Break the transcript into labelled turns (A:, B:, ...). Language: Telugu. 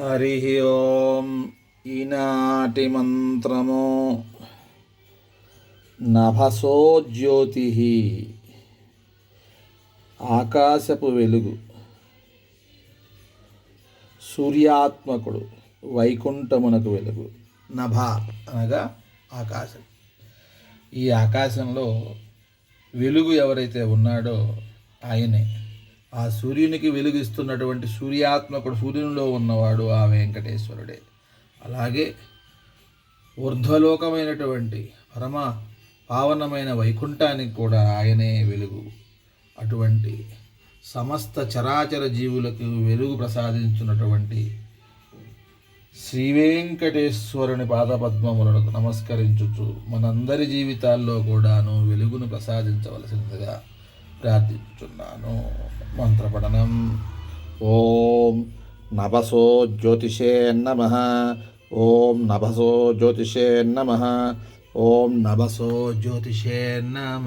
A: హరి ఓం ఈనాటి మంత్రము నభసో జ్యోతి ఆకాశపు వెలుగు సూర్యాత్మకుడు వైకుంఠమునకు వెలుగు నభ అనగా ఆకాశం. ఈ ఆకాశంలో వెలుగు ఎవరైతే ఉన్నాడో ఆయనే. ఆ సూర్యునికి వెలుగిస్తున్నటువంటి సూర్యాత్మకుడు సూర్యునిలో ఉన్నవాడు ఆ వెంకటేశ్వరుడే. అలాగే ఊర్ధ్వలోకమైనటువంటి పరమ పావనమైన వైకుంఠానికి కూడా ఆయనే వెలుగు. అటువంటి సమస్త చరాచర జీవులకు వెలుగు ప్రసాదించున్నటువంటి శ్రీ వెంకటేశ్వరుని పాదపద్మములకు నమస్కరించుచు మనందరి జీవితాల్లో కూడాను వెలుగును ప్రసాదించవలసిందిగా ప్రార్థించున్నాను మంత్రపఠనం. ఓం నభసో జ్యోతిషే నమ. ఓం నభసో జ్యోతిషే నమ. ఓం నభసో జ్యోతిషే నమ.